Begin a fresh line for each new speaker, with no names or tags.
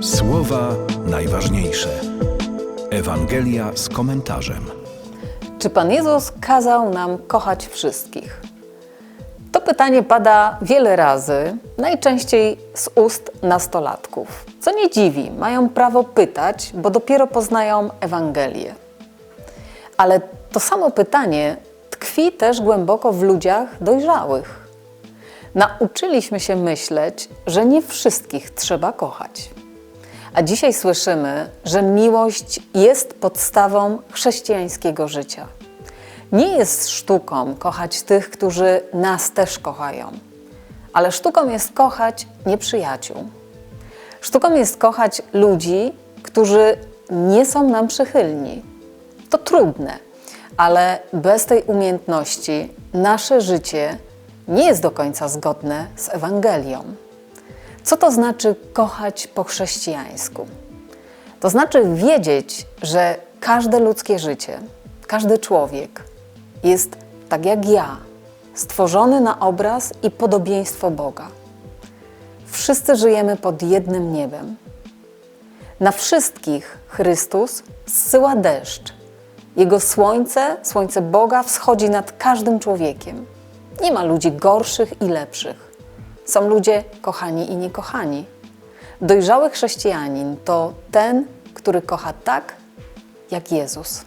Słowa najważniejsze. Ewangelia z komentarzem.
Czy Pan Jezus kazał nam kochać wszystkich? To pytanie pada wiele razy, najczęściej z ust nastolatków. Co nie dziwi, mają prawo pytać, bo dopiero poznają Ewangelię. Ale to samo pytanie tkwi też głęboko w ludziach dojrzałych. Nauczyliśmy się myśleć, że nie wszystkich trzeba kochać. A dzisiaj słyszymy, że miłość jest podstawą chrześcijańskiego życia. Nie jest sztuką kochać tych, którzy nas też kochają, ale sztuką jest kochać nieprzyjaciół. Sztuką jest kochać ludzi, którzy nie są nam przychylni. To trudne, ale bez tej umiejętności nasze życie nie jest do końca zgodne z Ewangelią. Co to znaczy kochać po chrześcijańsku? To znaczy wiedzieć, że każde ludzkie życie, każdy człowiek jest tak jak ja, stworzony na obraz i podobieństwo Boga. Wszyscy żyjemy pod jednym niebem. Na wszystkich Chrystus zsyła deszcz. Jego słońce, słońce Boga, wschodzi nad każdym człowiekiem. Nie ma ludzi gorszych i lepszych. Są ludzie kochani i niekochani. Dojrzały chrześcijanin to ten, który kocha tak, jak Jezus.